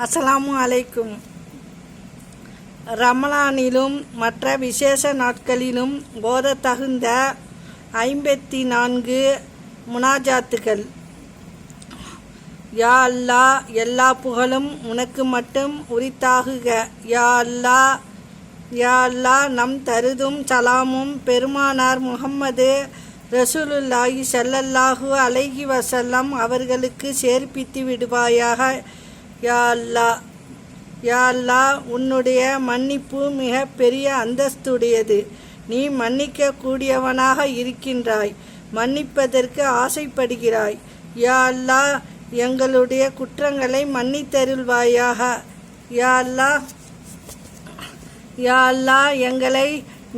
அஸ்ஸலாமு அலைக்கும் ரமலானிலும் மற்ற விசேஷ நாட்களிலும் ஓதத்தகுந்த ஐம்பத்தி நான்கு முனாஜாத்துகள். யா அல்லா எல்லா புகழும் உனக்கு மட்டும் உரித்தாகுக. யா அல்லா யா அல்லா நம் தருதும் சலாமும் பெருமானார் முகம்மது ரசூலுல்லாஹி செல்லல்லாஹு அலைஹி வசல்லம் அவர்களுக்கு சேர்ப்பித்து விடுவாயாக. யா அல்லா யா அல்லா உன்னுடைய மன்னிப்பு மிக பெரிய அந்தஸ்துடையது. நீ மன்னிக்க கூடியவனாக இருக்கின்றாய் மன்னிப்பதற்கு ஆசைப்படுகிறாய். யா அல்லா எங்களுடைய குற்றங்களை மன்னித்தருள்வாயாக. யா அல்லா யா அல்லா எங்களை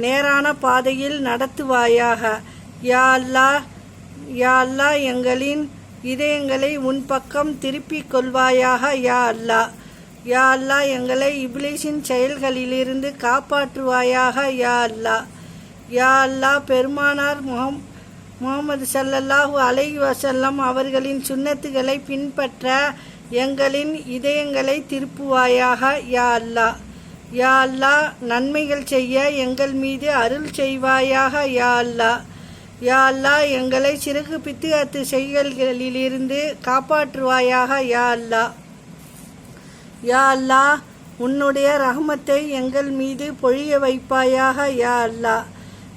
நேரான பாதையில் நடத்துவாயாக. யா அல்லா யா அல்லா எங்களின் இதயங்களை உன் பக்கம் திருப்பிக் கொள்வாயாக யா அல்லா. யா அல்லா எங்களை இப்லீஸின் செயல்களிலிருந்து காப்பாற்றுவாயாக யா அல்லா. யா அல்லா பெருமானார் முகம் முகமது சல்லல்லாஹு அலை வசல்லம் அவர்களின் சுண்ணத்துகளை பின்பற்ற எங்களின் இதயங்களை திருப்புவாயாக யா அல்லா. யா அல்லா நன்மைகள் செய்ய எங்கள் மீது அருள் செய்வாயாக யா அல்லா. யா அல்லா எங்களை சிறுகு பித்துகத்து செய்களிலிருந்து காப்பாற்றுவாயாக யா அல்லா யா அல்லா உன்னுடைய ரஹமத்தை எங்கள் மீது பொழிய வைப்பாயாக யா அல்லா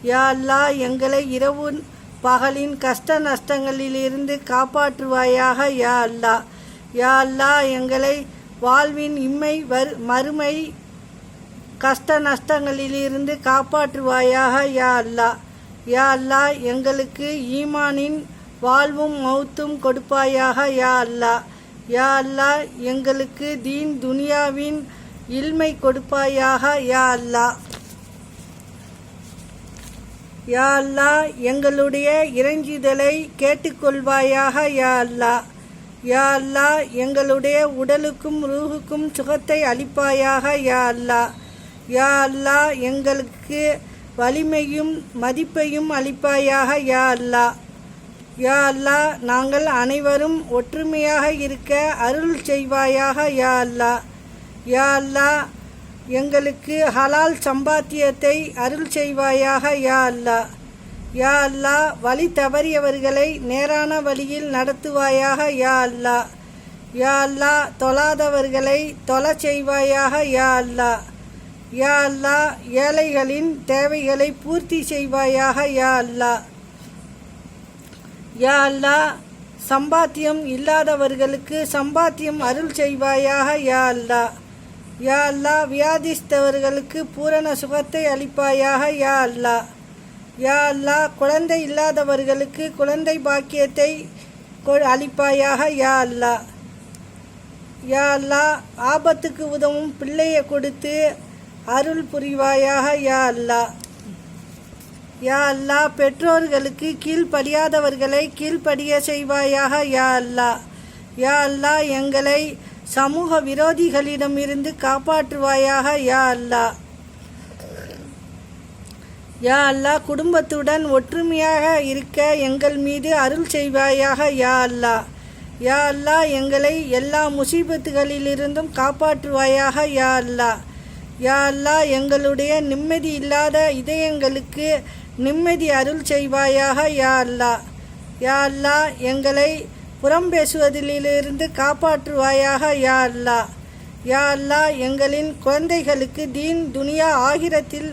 யா அல்லா எங்களை இரவு பகலின் கஷ்ட நஷ்டங்களிலிருந்து காப்பாற்றுவாயாக யா அல்லா யா அல்லா எங்களை வாழ்வின் இம்மை வர் மறுமை கஷ்ட நஷ்டங்களிலிருந்து காப்பாற்றுவாயாக யா அல்லா யா அல்லா எங்களுக்கு ஈமானின் வாழ்வும் மௌத்தும் கொடுப்பாயாக யா அல்லா. யா அல்லா எங்களுக்கு தீன் துனியாவின் இல்மை கொடுப்பாயாக யா அல்லா. யா அல்லா எங்களுடைய இறைஞ்சிதலை கேட்டுக்கொள்வாயாக யா அல்லா. யா அல்லா எங்களுடைய உடலுக்கும் ரூஹுக்கும் சுகத்தை அளிப்பாயாக யா அல்லா. யா அல்லா எங்களுக்கு வலிமையும் மதிப்பையும் அளிப்பாயாக யா அல்லா. யா அல்லா நாங்கள் அனைவரும் ஒற்றுமையாக இருக்க அருள் செய்வாயாக யா அல்லா. யா அல்லா எங்களுக்கு ஹலால் சம்பாத்தியத்தை அருள் செய்வாயாக யா அல்லா. யா அல்லா வழி தவறியவர்களை நேரான வழியில் நடத்துவாயாக யா அல்லா. யா அல்லா தொழாதவர்களை தொலை செய்வாயாக யா அல்லா. யா அல்லா ஏழைகளின் தேவைகளை பூர்த்தி செய்வாயாக யா அல்லா. யா அல்லா சம்பாத்தியம் இல்லாதவர்களுக்கு சம்பாத்தியம் அருள் செய்வாயாக யா அல்லா. யா அல்லா வியாதிஸ்தவர்களுக்கு பூரண சுகத்தை அளிப்பாயாக யா அல்லா. யா அல்லா குழந்தை இல்லாதவர்களுக்கு குழந்தை பாக்கியத்தை கொ- அளிப்பாயாக யா அல்லா. யா அல்லா ஆபத்துக்கு உதவும் பிள்ளையை கொடுத்து அருள் புரிவாயாக யா அல்லா. யா அல்லா பெற்றோர்களுக்கு கீழ்ப்படியாதவர்களை கீழ்ப்படிய செய்வாயாக யா அல்லா. யா அல்லா எங்களை சமூக விரோதிகளிடமிருந்து காப்பாற்றுவாயாக யா அல்லா. யா அல்லா குடும்பத்துடன் ஒற்றுமையாக இருக்க எங்கள் மீது அருள் செய்வாயாக யா அல்லா. யா அல்லா எங்களை எல்லா முசீபத்துகளிலிருந்தும் காப்பாற்றுவாயாக யா அல்லா. யா எங்களுடைய நிம்மதி இல்லாத இதயங்களுக்கு நிம்மதி அருள் செய்வாயாக யா அல்லா யா அல்லா எங்களை புறம் பேசுவதிலிருந்து காப்பாற்றுவாயாக யா அல்லா யா அல்லா எங்களின் குழந்தைகளுக்கு தீன் துனியா ஆகிரத்தில்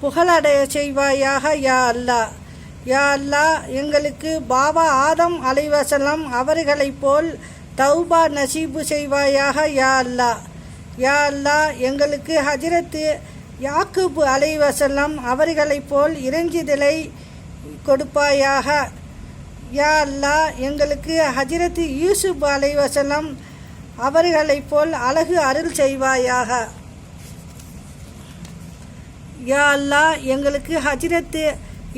புகழடைய செய்வாயாக யா அல்லா யா அல்லா எங்களுக்கு பாபா ஆதம் அலைவசலம் அவர்களைப் போல் தௌபா நசீபு செய்வாயாக யா அல்லா யா அல்லா எங்களுக்கு ஹஜரத்து யாக்கூப் அலைவசல்லம் அவர்களைப் போல் இறைஞ்சுதலை கொடுப்பாயாக. யா அல்லா எங்களுக்கு ஹஜரத்து யூசுப் அலைவசல்லம் அவர்களைப் போல் அழகு அருள் செய்வாயாக. யா அல்லா எங்களுக்கு ஹஜரத்து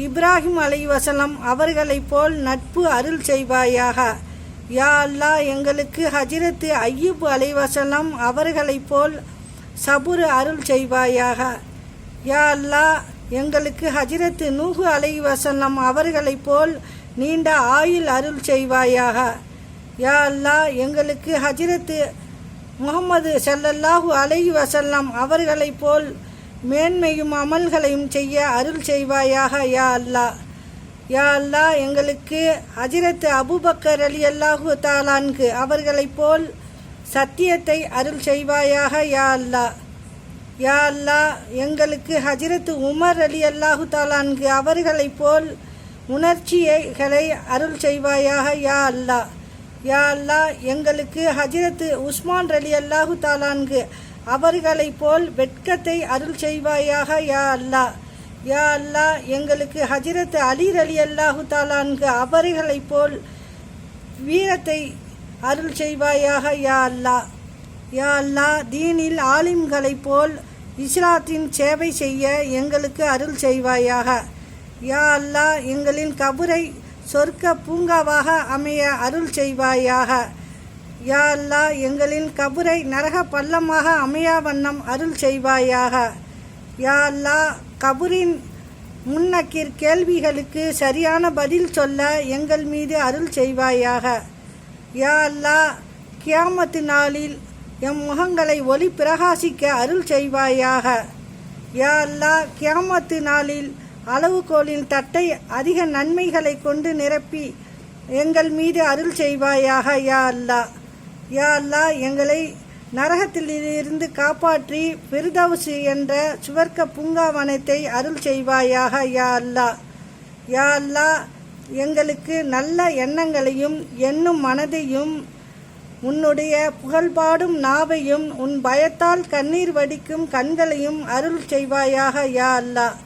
இப்ராஹிம் அலைவசலம் அவர்களைப் போல் நட்பு அருள் செய்வாயாக. யா அல்லா எங்களுக்கு ஹஜரத்து ஐயூப் அலைவசலம் அவர்களைப் போல் சபுரு அருள் செய்வாயாக. யா அல்லா எங்களுக்கு ஹஜரத்து நூஹு அலைவசல்லம் அவர்களைப் போல் நீண்ட ஆயுள் அருள் செய்வாயாக. யா அல்லா எங்களுக்கு ஹஜரத்து முகமது சல்லல்லாஹு அலை வசல்லம் அவர்களைப் போல் மேன்மையும் அமல்களையும் செய்ய அருள் செய்வாயாக யா அல்லாஹ் யா அல்லா எங்களுக்கு ஹஜிரத்து அபூபக்கர் அலி அல்லாஹு தாலான்கு அவர்களைப் போல் சத்தியத்தை அருள் செய்வாயாக யா அல்லா யா அல்லா எங்களுக்கு ஹஜிரத்து உமர் அலி அல்லாஹு தாலான்கு அவர்களைப் போல் உணர்ச்சியைகளை அருள் செய்வாயாக யா அல்லாஹ். யா அல்லா எங்களுக்கு ஹஜிரத்து உஸ்மான் அலி அல்லாஹு தாலான்கு அவர்களைப் போல் வெட்கத்தை அருள் செய்வாயாக யா அல்லாஹ். யா அல்லாஹ் எங்களுக்கு ஹஜ்ரத் அலீர் அலி அல்லாஹு தாலான்கு அவர்களைப் போல் வீரத்தை அருள் செய்வாயாக யா அல்லா யா அல்லாஹ் தீனில் ஆலிம்களைப் போல் இஸ்லாத்தின் சேவை செய்ய எங்களுக்கு அருள் செய்வாயாக. யா அல்லா எங்களின் கபுரை சொர்க்க பூங்காவாக அமைய அருள் செய்வாயாக. யா அல்லா எங்களின் கபுரை நரக பள்ளமாக அமையா வண்ணம் அருள் செய்வாயாக. யா அல்லா கபூரின் முன்னக்கிர் கேள்விகளுக்கு சரியான பதில் சொல்ல எங்கள் மீது அருள் செய்வாயாக. யா அல்லா கியாமத்து நாளில் எம் முகங்களை ஒளி பிரகாசிக்க அருள் செய்வாயாக. யா அல்லா கியாமத்து நாளில் அளவுகோலின் தட்டை அதிக நன்மைகளை கொண்டு நிரப்பி எங்கள் மீது அருள் செய்வாயாக யா அல்லா. யா அல்லா எங்களை நரகத்திலிருந்து காப்பாற்றி பெருதவுசு என்ற சுவர்க்க பூங்காவனத்தை அருள் செய்வாயாக யா அல்லா. யா அல்லா எங்களுக்கு நல்ல எண்ணங்களையும் எண்ணும் மனதையும் உன்னுடைய புகழ்பாடும் நாவையும் உன் பயத்தால் கண்ணீர் வடிக்கும் கண்களையும் அருள் செய்வாயாக யா அல்லாஹ்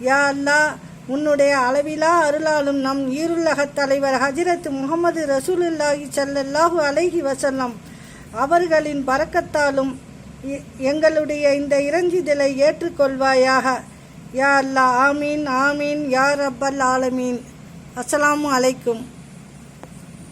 யா அல்லாஹ் உன்னுடைய அளவிலா அருளாலும் நம் ஈருலகத் தலைவர் ஹஜ்ரத் முகமது ரசூலுல்லாஹி சல்லல்லாஹு அலைஹி வசல்லம் அவர்களின் பறக்கத்தாலும் எங்களுடைய இந்த இறஞ்சிதலை ஏற்றுக்கொள்வாயாக. யா அல்லா ஆமீன் ஆமீன் யா ரப்பல் ஆலமீன். அஸ்லாம் அலைக்கும்.